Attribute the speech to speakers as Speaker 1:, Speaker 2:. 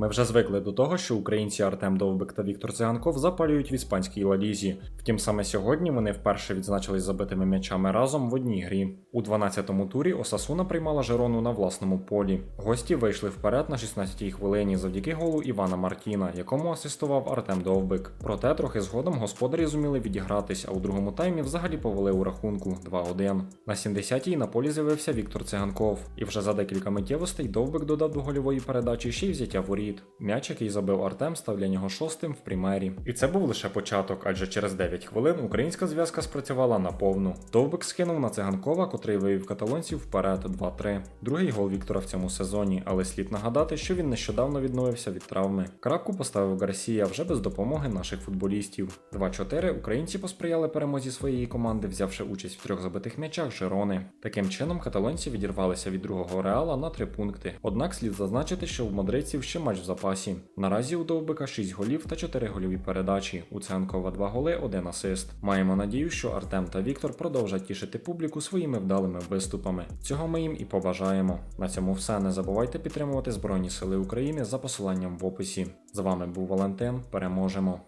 Speaker 1: Ми вже звикли до того, що українці Артем Довбик та Віктор Циганков запалюють в іспанській ладізі. Втім, саме сьогодні вони вперше відзначились забитими м'ячами разом в одній грі. У 12-му турі Осасуна приймала Жерону на власному полі. Гості вийшли вперед на 16-й хвилині завдяки голу Івана Мартіна, якому асистував Артем Довбик. Проте трохи згодом господарі зуміли відігратись, а у другому таймі взагалі повели у рахунку 2-1. На 70-й на полі з'явився Віктор Циганков, і вже за декілька миттєвостей Довбик додав до гольової передачі ще й взяття воріт. М'яч, який забив Артем, став для нього шостим в примері. І це був лише початок, адже через 9 хвилин українська зв'язка спрацювала наповну. Довбик скинув на циганкова, котрий вивів каталонців вперед 2-3. Другий гол Віктора в цьому сезоні, але слід нагадати, що він нещодавно відновився від травми. Крапку поставив Гарсія вже без допомоги наших футболістів. 2-4 українці посприяли перемозі своєї команди, взявши участь в трьох забитих м'ячах Жерони. Таким чином, каталонці відірвалися від другого реала на 3 пункти. Однак слід зазначити, що в мадридців ще матч в запасі. Наразі у Довбика 6 голів та 4 гольові передачі. У Ценкова 2 голи, 1 асист. Маємо надію, що Артем та Віктор продовжать тішити публіку своїми вдалими виступами. Цього ми їм і побажаємо. На цьому все. Не забувайте підтримувати Збройні Сили України за посиланням в описі. З вами був Валентин. Переможемо!